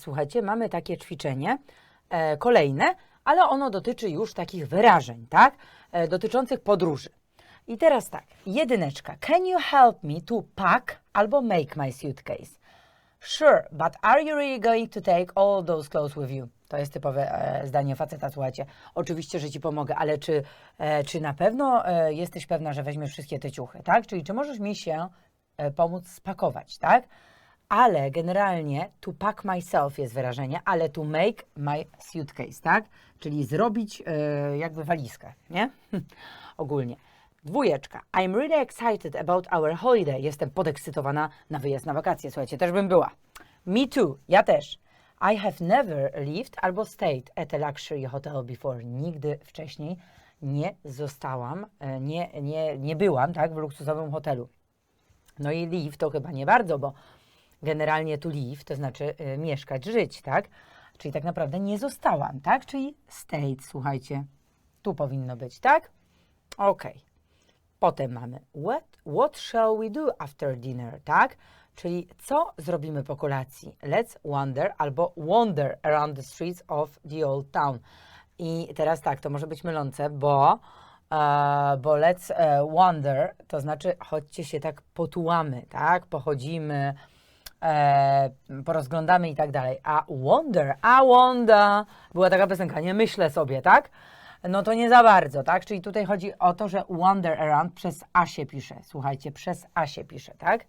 Słuchajcie, mamy takie ćwiczenie e, kolejne, ale ono dotyczy już takich wyrażeń, tak? E, dotyczących podróży. I teraz tak, jedyneczka. Can you help me to pack albo make my suitcase? Sure, but are you really going to take all those clothes with you? To jest typowe e, zdanie faceta, słuchajcie. Oczywiście, że ci pomogę, ale czy, e, czy na pewno e, jesteś pewna, że weźmiesz wszystkie te ciuchy, tak? Czyli czy możesz mi się e, pomóc spakować, tak? Ale generalnie to pack myself jest wyrażenie, ale to make my suitcase, tak? Czyli zrobić e, jakby walizkę, nie? Ogólnie. Dwójeczka. I'm really excited about our holiday. Jestem podekscytowana na wyjazd na wakacje. Słuchajcie, też bym była. Me too. Ja też. I have never lived albo stayed at a luxury hotel before. Nigdy wcześniej nie zostałam, e, nie, nie, nie byłam, tak, w luksusowym hotelu. No i live to chyba nie bardzo, bo generalnie tu live to znaczy y, mieszkać, żyć, tak? Czyli tak naprawdę nie zostałam, tak? Czyli stayed, słuchajcie. Tu powinno być, tak? Okej. Potem mamy what, what shall we do after dinner, tak? Czyli co zrobimy po kolacji? Let's wander albo wander around the streets of the old town. I teraz tak, to może być mylące, bo, e, bo let's e, wander to znaczy chodźcie się tak potułamy, tak? Pochodzimy, e, porozglądamy i tak dalej. A wonder, a wonder, była taka piosenka, nie myślę sobie, tak? No to nie za bardzo, tak? Czyli tutaj chodzi o to, że wander around przez A się pisze. Słuchajcie, przez A się pisze, tak?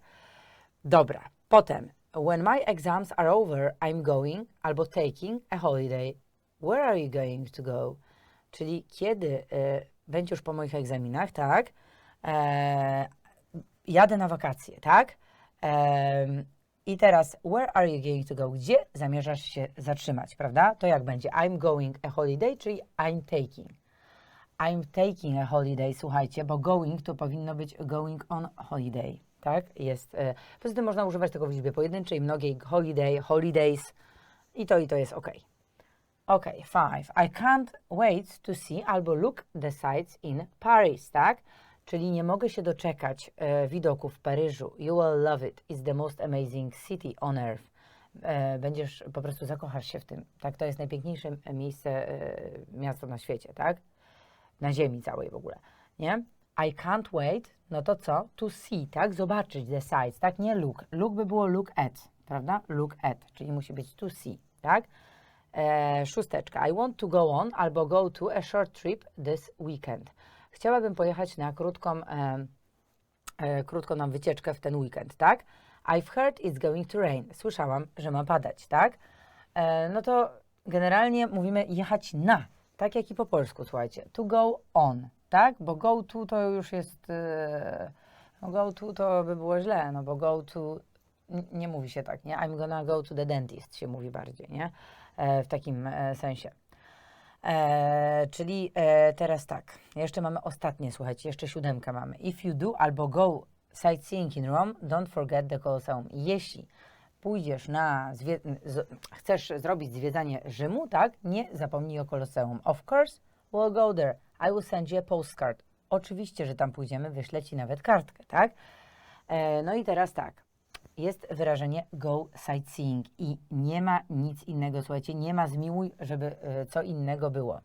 Dobra, potem. When my exams are over, I'm going albo taking a holiday. Where are you going to go? Czyli kiedy y, będzie już po moich egzaminach, tak? E, jadę na wakacje, tak? Em, I teraz, where are you going to go? Gdzie zamierzasz się zatrzymać, prawda? To jak będzie? I'm going a holiday, czyli I'm taking. I'm taking a holiday, słuchajcie, bo going to powinno być going on holiday, tak? Jest. E, poza tym można używać tego w liczbie pojedynczej, mnogiej, holiday, holidays i to i to jest ok. Ok, five. I can't wait to see albo look the sights in Paris, tak? Czyli nie mogę się doczekać e, widoku w Paryżu. You will love it. It's the most amazing city on earth. E, będziesz, po prostu zakochasz się w tym. Tak, to jest najpiękniejsze e, miejsce, e, miasto na świecie, tak? Na ziemi całej w ogóle, nie? I can't wait, no to co? To see, tak? Zobaczyć the sights, tak? Nie look. Look by było look at, prawda? Look at, czyli musi być to see, tak? E, szósteczka. I want to go on albo go to a short trip this weekend. Chciałabym pojechać na krótką, e, e, krótką nam wycieczkę w ten weekend, tak? I've heard it's going to rain. Słyszałam, że ma padać, tak? E, no to generalnie mówimy jechać na, tak jak i po polsku, słuchajcie. To go on, tak? Bo go to to już jest, e, no go to to by było źle, no bo go to nie mówi się tak, nie? I'm gonna go to the dentist się mówi bardziej, nie? E, w takim e, sensie. E, czyli e, teraz tak, jeszcze mamy ostatnie, słuchajcie, jeszcze siódemkę mamy. If you do albo go sightseeing in Rome, don't forget the Colosseum. Jeśli pójdziesz na, z, chcesz zrobić zwiedzanie Rzymu, tak, nie zapomnij o Koloseum. Of course, we'll go there. I will send you a postcard. Oczywiście, że tam pójdziemy, wyślę Ci nawet kartkę, tak? E, no i teraz tak, jest wyrażenie go sightseeing i nie ma nic innego, słuchajcie, nie ma zmiłuj, żeby e, co innego było.